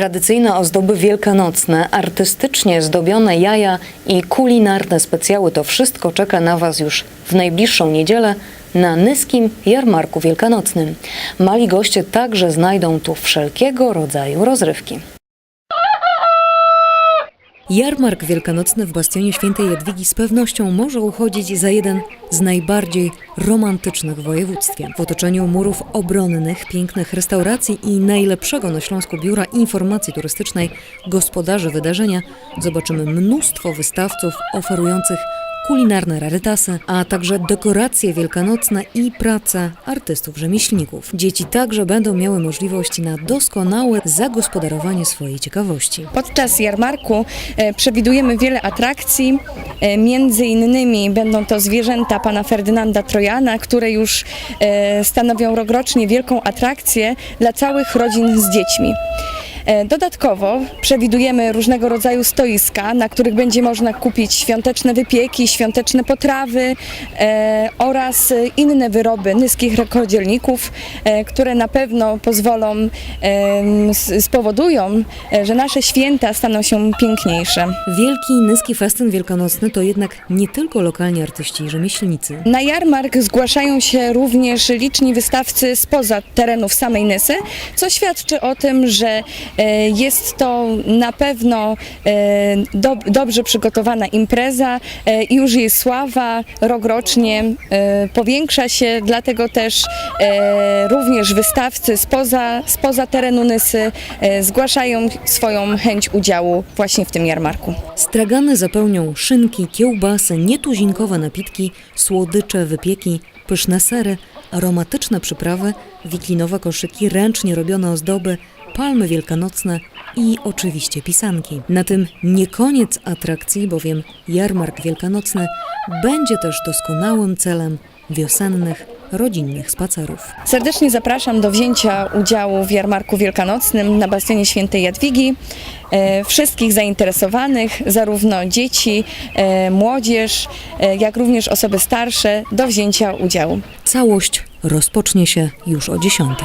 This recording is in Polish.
Tradycyjne ozdoby wielkanocne, artystycznie zdobione jaja i kulinarne specjały to wszystko czeka na Was już w najbliższą niedzielę na Nyskim Jarmarku Wielkanocnym. Mali goście także znajdą tu wszelkiego rodzaju rozrywki. Jarmark Wielkanocny w Bastionie Świętej Jadwigi z pewnością może uchodzić za jeden z najbardziej romantycznych w województwie. W otoczeniu murów obronnych, pięknych restauracji i najlepszego na Śląsku Biura Informacji Turystycznej gospodarzy wydarzenia zobaczymy mnóstwo wystawców oferujących kulinarne rarytasy, a także dekoracje wielkanocne i prace artystów rzemieślników. Dzieci także będą miały możliwość na doskonałe zagospodarowanie swojej ciekawości. Podczas jarmarku e, przewidujemy wiele atrakcji, e, między innymi będą to zwierzęta pana Ferdynanda Trojana, które już e, stanowią rokrocznie wielką atrakcję dla całych rodzin z dziećmi. E, Dodatkowo przewidujemy różnego rodzaju stoiska, na których będzie można kupić świąteczne wypieki, świąteczne potrawy e, oraz e, inne wyroby nyskich rękodzielników, e, które na pewno pozwolą, spowodują, że nasze święta staną się piękniejsze. Wielki Nyski Festyn Wielkanocny to jednak nie tylko lokalni artyści i rzemieślnicy. Na jarmark zgłaszają się również liczni wystawcy spoza terenów samej Nysy, co świadczy o tym, że jest to na pewno e, do, dobrze przygotowana impreza e, i już jej sława rokrocznie e, powiększa się, dlatego też e, również wystawcy spoza, spoza terenu Nysy e, zgłaszają swoją chęć udziału właśnie w tym jarmarku. Stragany zapełnią szynki, kiełbasy, nietuzinkowe napitki, słodycze, wypieki, pyszne sery, aromatyczne przyprawy, wiklinowe koszyki, ręcznie robione ozdoby, palmy wielkanocne i oczywiście pisanki. Na tym nie koniec atrakcji, bowiem jarmark wielkanocny będzie też doskonałym celem wiosennych, rodzinnych spacerów. Serdecznie zapraszam do wzięcia udziału w jarmarku wielkanocnym na bastionie Świętej Jadwigi. E, Wszystkich zainteresowanych, zarówno dzieci, e, młodzież, e, jak również osoby starsze, do wzięcia udziału. Całość rozpocznie się już o 10.